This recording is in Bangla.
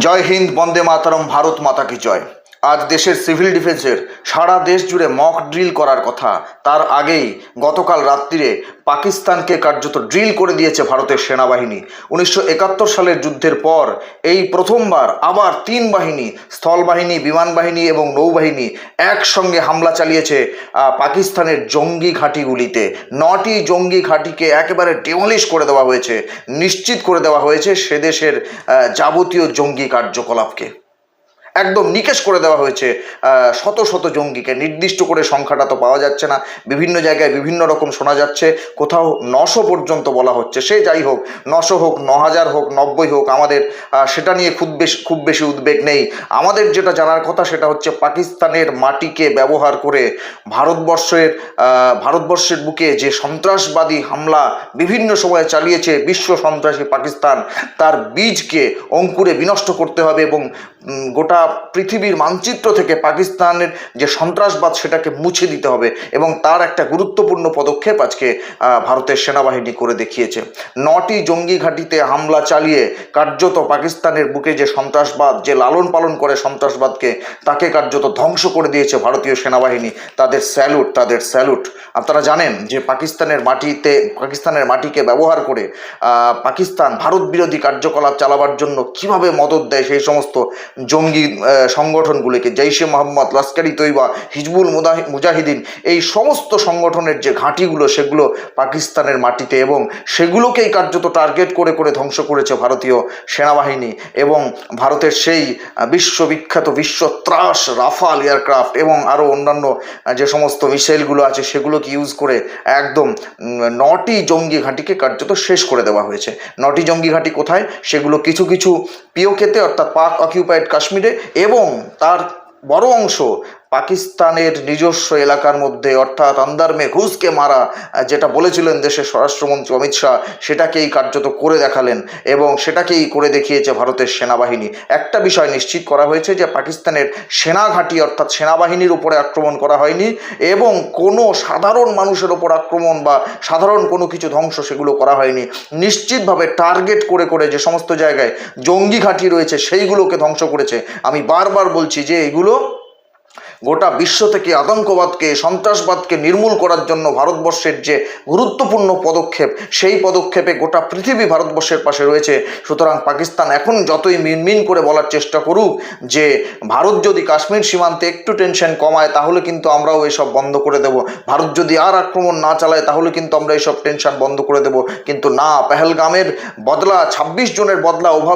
জয় হিন্দ বন্দে মাতারম ভারত মাতা কি জয়। আজ দেশের সিভিল ডিফেন্সের সারা দেশ জুড়ে মক ড্রিল করার কথা। তার আগেই গতকাল রাত্রিরে পাকিস্তানকে কার্যত ড্রিল করে দিয়েছে ভারতের সেনাবাহিনী। উনিশশো একাত্তর সালের যুদ্ধের পর এই প্রথমবার আবার তিন বাহিনী স্থলবাহিনী বিমান বাহিনী এবং নৌবাহিনী একসঙ্গে হামলা চালিয়েছে পাকিস্তানের জঙ্গি ঘাঁটিগুলিতে। নটি জঙ্গি ঘাঁটিকে একেবারে ডেমলিশ করে দেওয়া হয়েছে, নিশ্চিত করে দেওয়া হয়েছে সে দেশের যাবতীয় জঙ্গি কার্যকলাপকে। একদম নিকেশ করে দেওয়া হয়েছে শত শত জঙ্গিকে। নির্দিষ্ট করে সংখ্যাটা তো পাওয়া যাচ্ছে না। বিভিন্ন জায়গায় বিভিন্ন রকম শোনা যাচ্ছে। কোথাও নশো পর্যন্ত বলা হচ্ছে। সে যাই হোক, নশো হোক, ন হাজার হোক, নব্বই হোক, আমাদের সেটা নিয়ে খুব বেশি খুব বেশি উদ্বেগ নেই। আমাদের যেটা জানার কথা সেটা হচ্ছে পাকিস্তানের মাটিকে ব্যবহার করে ভারতবর্ষের ভারতবর্ষের বুকে যে সন্ত্রাসবাদী হামলা বিভিন্ন সময়ে চালিয়েছে বিশ্ব সন্ত্রাসী পাকিস্তান, তার বীজকে অঙ্কুরে বিনষ্ট করতে হবে এবং গোটা পৃথিবীর মানচিত্র থেকে পাকিস্তানের যে সন্ত্রাসবাদ সেটাকে মুছে দিতে হবে এবং তার একটা গুরুত্বপূর্ণ পদক্ষেপ আজকে ভারতের সেনাবাহিনী করে দেখিয়েছে। নটি জঙ্গি ঘাঁটিতে হামলা চালিয়ে কার্যত পাকিস্তানের বুকে যে সন্ত্রাসবাদ, যে লালন পালন করে সন্ত্রাসবাদকে, তাকে কার্যত ধ্বংস করে দিয়েছে ভারতীয় সেনাবাহিনী। তাদের স্যালুট তাদের স্যালুট। আপনারা জানেন যে পাকিস্তানের মাটিতে, পাকিস্তানের মাটিকে ব্যবহার করে পাকিস্তান ভারত বিরোধী কার্যকলাপ চালাবার জন্য কীভাবে মদত দেয় সেই সমস্ত জঙ্গি সংগঠনগুলিকে, জৈশে মোহাম্মদ, লস্করি তৈবা, হিজবুল মুজাহিদিন, এই সমস্ত সংগঠনের যে ঘাঁটিগুলো, সেগুলো পাকিস্তানের মাটিতে এবং সেগুলোকেই কার্যত টার্গেট করে করে ধ্বংস করেছে ভারতীয় সেনাবাহিনী এবং ভারতের সেই বিশ্ববিখ্যাত বিশ্ব ত্রাস রাফাল এয়ারক্রাফট এবং আরও অন্যান্য যে সমস্ত মিসাইলগুলো আছে, সেগুলোকে ইউজ করে একদম নটি জঙ্গি ঘাঁটিকে কার্যত শেষ করে দেওয়া হয়েছে। নটি জঙ্গি ঘাঁটি কোথায়? সেগুলো কিছু কিছু পিওকেতে, অর্থাৎ পাক অকিউপাইড কাশ্মীরে এবং তার বড় অংশ পাকিস্তানের নিজস্ব এলাকার মধ্যে, অর্থাৎ আন্দারমে ঘুষকে মারা যেটা বলেছিলেন দেশের স্বরাষ্ট্রমন্ত্রী অমিত শাহ, সেটাকেই কার্যত করে দেখালেন এবং সেটাকেই করে দেখিয়েছে ভারতের সেনাবাহিনী। একটা বিষয় নিশ্চিত করা হয়েছে যে, পাকিস্তানের সেনা ঘাঁটি, অর্থাৎ সেনাবাহিনীর উপরে আক্রমণ করা হয়নি এবং কোনো সাধারণ মানুষের ওপর আক্রমণ বা সাধারণ কোনো কিছু ধ্বংস সেগুলো করা হয়নি। নিশ্চিতভাবে টার্গেট করে করে যে সমস্ত জায়গায় জঙ্গি ঘাঁটি রয়েছে, সেইগুলোকে ধ্বংস করেছে। আমি বারবার বলছি যে, এগুলো গোটা বিশ্ব থেকে আতঙ্কবাদকে, সন্ত্রাসবাদকে নির্মূল করার জন্য ভারতবর্ষের যে গুরুত্বপূর্ণ পদক্ষেপ, সেই পদক্ষেপে গোটা পৃথিবী ভারতবর্ষের পাশে রয়েছে। সুতরাং পাকিস্তান এখন যতই মিনমিন করে বলার চেষ্টা করুক যে, ভারত যদি কাশ্মীর সীমান্তে একটু টেনশন কমায়, তাহলে কিন্তু আমরাও এসব বন্ধ করে দেব। ভারত যদি আর আক্রমণ না চালায়, তাহলে কিন্তু আমরা এইসব টেনশন বন্ধ করে দেব। কিন্তু না, পেহেলগামের বদলা, ছাব্বিশ জনের বদলা ওভাবে